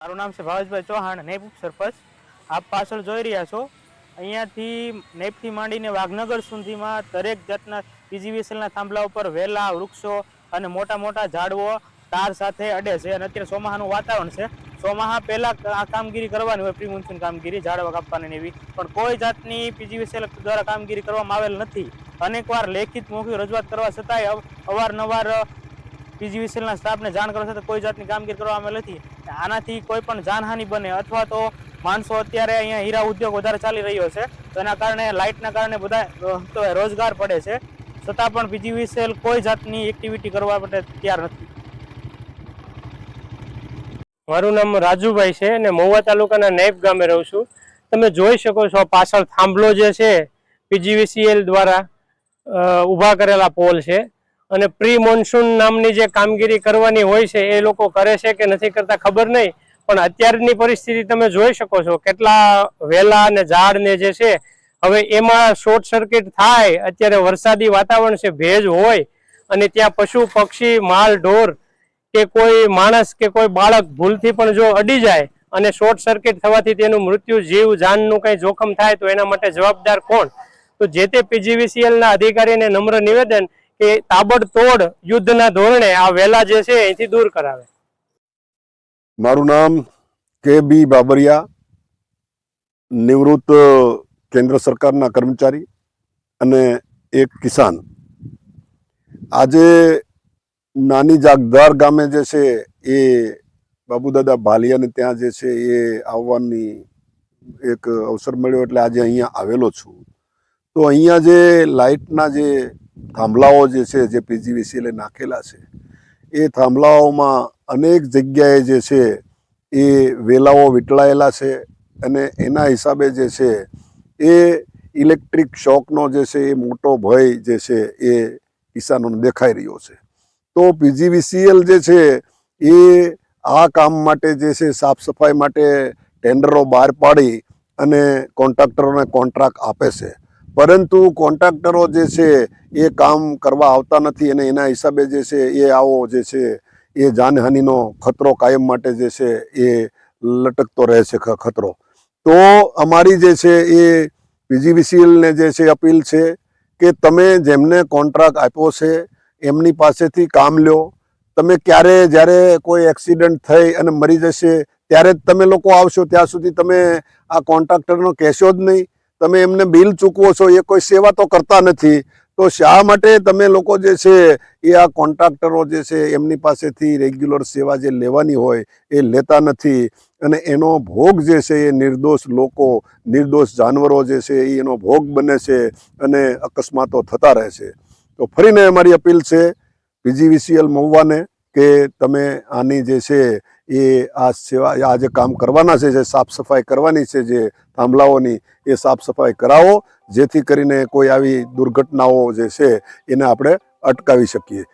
મારું નામ છે ભાવેશભાઈ ચૌહાણ, નેપ સરપંચ. આપ પાછળ જોઈ રહ્યા છો. અહીંયાથી નેપથી માંડીને વાઘનગર સુધીમાં દરેક જાતના પીજીવીસીએલના થાંભલા ઉપર વેલા, વૃક્ષો અને મોટા મોટા ઝાડવો તાર સાથે અડે છે. અને અત્યારે ચોમાહાનું વાતાવરણ છે. ચોમાહા પહેલાં આ કામગીરી કરવાની હોય પ્રી મોન્સૂન કામગીરી ઝાડવા કાપવાની એવી. પણ કોઈ જાતની પીજીવીસીએલ દ્વારા કામગીરી કરવામાં આવેલ નથી. અનેકવાર લેખિત મૌખિક રજૂઆત કરવા છતાંય અવારનવાર પીજીવીસીએલના સ્ટાફને જાણ કરવા છતાં કોઈ જાતની કામગીરી કરવામાં નથી. આનાથી કોઈ પણ જાનહાનિ બને અથવા તો માણસો અત્યારે અહીંયા હીરા ઉદ્યોગ વધારે ચાલી રહ્યો છે, તો એના કારણે, લાઇટના કારણે બધા તો રોજગાર પડે છે. છતાં પણ પીજીવીસીએલ કોઈ જાતની એક્ટિવિટી કરવા માટે તૈયાર નથી. મારું નામ રાજુભાઈ છે અને મહુવા તાલુકાના નેપ ગામે રહું છું. તમે જોઈ શકો છો પાછળ થાંભલો જે છે, પીજીવીસીએલ દ્વારા ઊભા કરેલા પોલ છે. અને પ્રી મોન્સૂન નામની જે કામગીરી કરવાની હોય છે, એ લોકો કરે છે કે નથી કરતા ખબર નહીં. પણ અત્યારની પરિસ્થિતિ તમે જોઈ શકો છો, કેટલા વેલા અને ઝાડ ને જે છે, હવે એમાં શોર્ટ સર્કિટ થાય, અત્યારે વરસાદી વાતાવરણ છે, ભેજ હોય, અને ત્યાં પશુ, પક્ષી, માલ, ઢોર કે કોઈ માણસ કે કોઈ બાળક ભૂલથી પણ જો અડી જાય અને શોર્ટ સર્કિટ થવાથી તેનું મૃત્યુ, જીવ, જાનનું કંઈ જોખમ થાય તો એના માટે જવાબદાર કોણ? તો જે તે પીજીવીસીએલના અધિકારીને નમ્ર નિવેદન કે તાબડતોડ યુદ્ધના ધોરણે આ વેલા જે છે અહીંથી દૂર કરાવે. મારું નામ કે બી બાબરિયા, નિવૃત્ત કેન્દ્ર સરકારના કર્મચારી અને એક કિસાન. આજે નાની જાગદાર ગામે જે છે એ બાબુદાદા ભાલિયાને ત્યાં જે છે એ આવવાની એક અવસર મળ્યો એટલે આજે અહીંયા આવેલો છું. તો અહીંયા જે લાઇટના જે થાંભલાઓ જે છે, જે પીજીવીસીએલે નાખેલા છે, એ થાંભલાઓમાં અનેક જગ્યાએ જે છે, એ વેલાઓ વીંટળાયેલા છે અને એના હિસાબે જે છે, એ ઇલેક્ટ્રિક શોકનો જે છે, એ મોટો ભય જે છે, એ કિસાનોને દેખાઈ રહ્યો છે. તો પીજીવીસીએલ જે છે, એ આ કામ માટે જે છે, સાફ સફાઈ માટે ટેન્ડરો બહાર પાડી અને કોન્ટ્રાક્ટરોને કોન્ટ્રાક્ટ આપે છે. પરંતુ કોન્ટ્રાક્ટરો જે છે એ કામ કરવા આવતા નથી અને એના હિસાબે જે છે એ આવો જે છે એ જાનહાનિનો ખતરો કાયમ માટે જે છે એ લટકતો રહે છે ખતરો. તો અમારી જે છે એ પીજીવીસીએલને જે છે અપીલ છે કે તમે જેમને કોન્ટ્રાક્ટ આપ્યો છે એમની પાસેથી કામ લ્યો. તમે ક્યારે જ્યારે કોઈ એક્સિડન્ટ થઈ અને મરી જશે ત્યારે જ તમે લોકો આવશો. ત્યાં સુધી તમે આ કોન્ટ્રાક્ટરનો કહેશો જ નહીં. તમે એમને બિલ ચૂકવો છો, એ કોઈ સેવા તો કરતા નથી. તો શા માટે તમે લોકો જે છે, એ આ કોન્ટ્રાક્ટરો જે છે, એમની પાસેથી રેગ્યુલર સેવા જે લેવાની હોય, એ લેતા નથી. અને એનો ભોગ જે છે, એ નિર્દોષ લોકો, નિર્દોષ જાનવરો જે છે, એ એનો ભોગ બને છે અને અકસ્માતો થતા રહે છે. તો ફરીને અમારી અપીલ છે, પીજીવીસીએલ મહુવાને, કે તમે આની જે છે, એ આ સેવા, આ જે કામ કરવાના છે, જે સાફ સફાઈ કરવાની છે, જે થાંભલાઓની એ સાફ સફાઈ કરાવો, જેથી કરીને કોઈ આવી દુર્ઘટનાઓ જે છે, એને આપણે અટકાવી શકીએ.